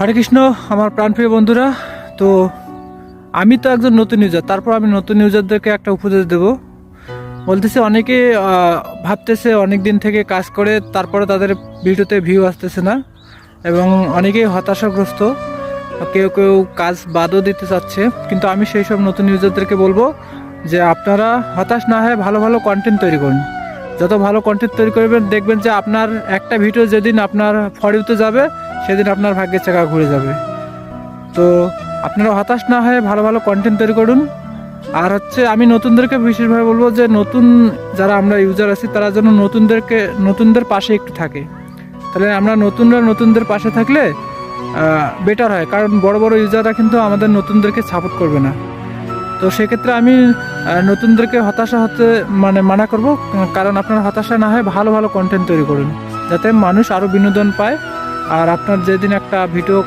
হরে কৃষ্ণ, আমার প্রাণপ্রিয় বন্ধুরা, তো আমি তো একজন নতুন ইউজার তারপর আমি নতুন ইউজারদেরকে একটা উপদেশ দেব। বলতেছে, অনেকে ভাবতেছে অনেক দিন থেকে কাজ করে, তারপরে তাদের ভিডিওতে ভিউ আসতেছে না, এবং অনেকেই হতাশাগ্রস্ত, কেউ কেউ কাজ বাদও দিতে চাচ্ছে, কিন্তু আমি সেই সব নতুন ইউজারদেরকে বলব যে আপনারা হতাশ না হয়ে ভালো ভালো কন্টেন্ট তৈরি করুন। যত ভালো কন্টেন্ট তৈরি করবেন, দেখবেন যে আপনার একটা ভিডিও যেদিন আপনার ফরিউতে যাবে সেদিন আপনার ভাগ্যের চাকা ঘুরে যাবে। তো আপনারা হতাশ না হয়ে ভালো ভালো কন্টেন্ট তৈরি করুন। আর হচ্ছে আমি নতুনদেরকে বিশেষভাবে বলব যে নতুন যারা আমরা ইউজার আছি, তারা যেন নতুনদেরকে, নতুনদের পাশে একটু থাকে। তাহলে আমরা নতুনরা নতুনদের পাশে থাকলে বেটার হয়। কারণ বড় বড় ইউজাররা কিন্তু আমাদের নতুনদেরকে সাপোর্ট করবে না। তো সেক্ষেত্রে আমি নতুনদেরকে হতাশা হতে মানে মানা করব। কারণ আপনার হতাশা না হয় ভালো ভালো কন্টেন্ট তৈরি করুন। যাতে মানুষ আরও বিনোদন পায়। আর আপনার যেদিন একটা ভিডিও